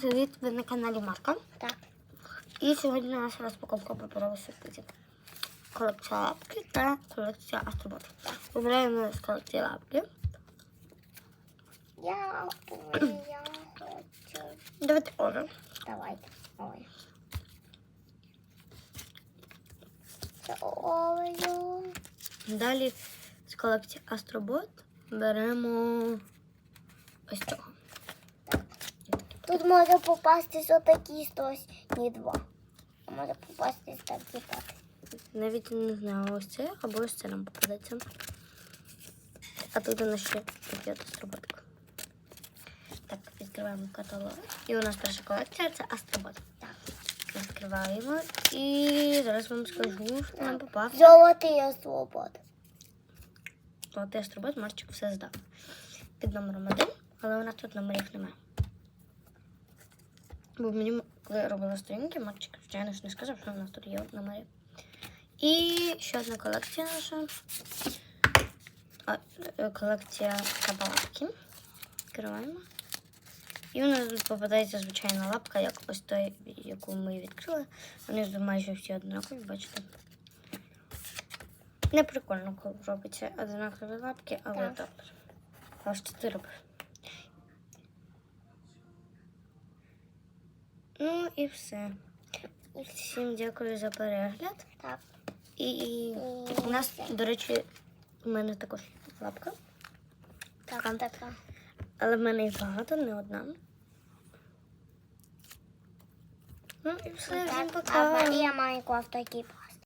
Привіт, ви на каналі Марка. Так. І сьогодні у нас розпаковка паперових сюрпризів. Колекція лапки та колекція астробот. Вибираємо з колекції лапки. Я, ой, я хочу. Давайте Орео. Давайте. Ой. Це Орео. Далі з колекції астробот беремо ось цього. Тут може попастись отакі стось, ні два. А може попастись такі так. Навіть не знаю, ось це або ось це нам попадеться. А тут у нас ще такі от астроботка. Так, відкриваємо каталог. І у нас перша колекція це астробот. Так. Відкриваємо. І зараз вам скажу, що нам попав. Золотий освобод. Золотий астробот, Марчик все здав. Під номером один, але у нас тут номерів немає. Бо мені, коли я робила сторінки, Марчик, звичайно ж не сказав, що у нас тут є номери. І ще одна колекція наша. А, е, колекція кабалки. Відкриваємо. І у нас тут попадається звичайна лапка, як ось той, яку ми відкрили. Вони ж майже всі однакові, бачите. Не прикольно, коли робиться однакові лапки, але Так. добре. А що ти робиш? Ну і все. Всім дякую за перегляд. Так. І, і у нас, до речі, у мене також лапка, Так, Така. але в мене їх багато, не одна. Ну і все, всім пока. а Марія Марія Майнкрафт такий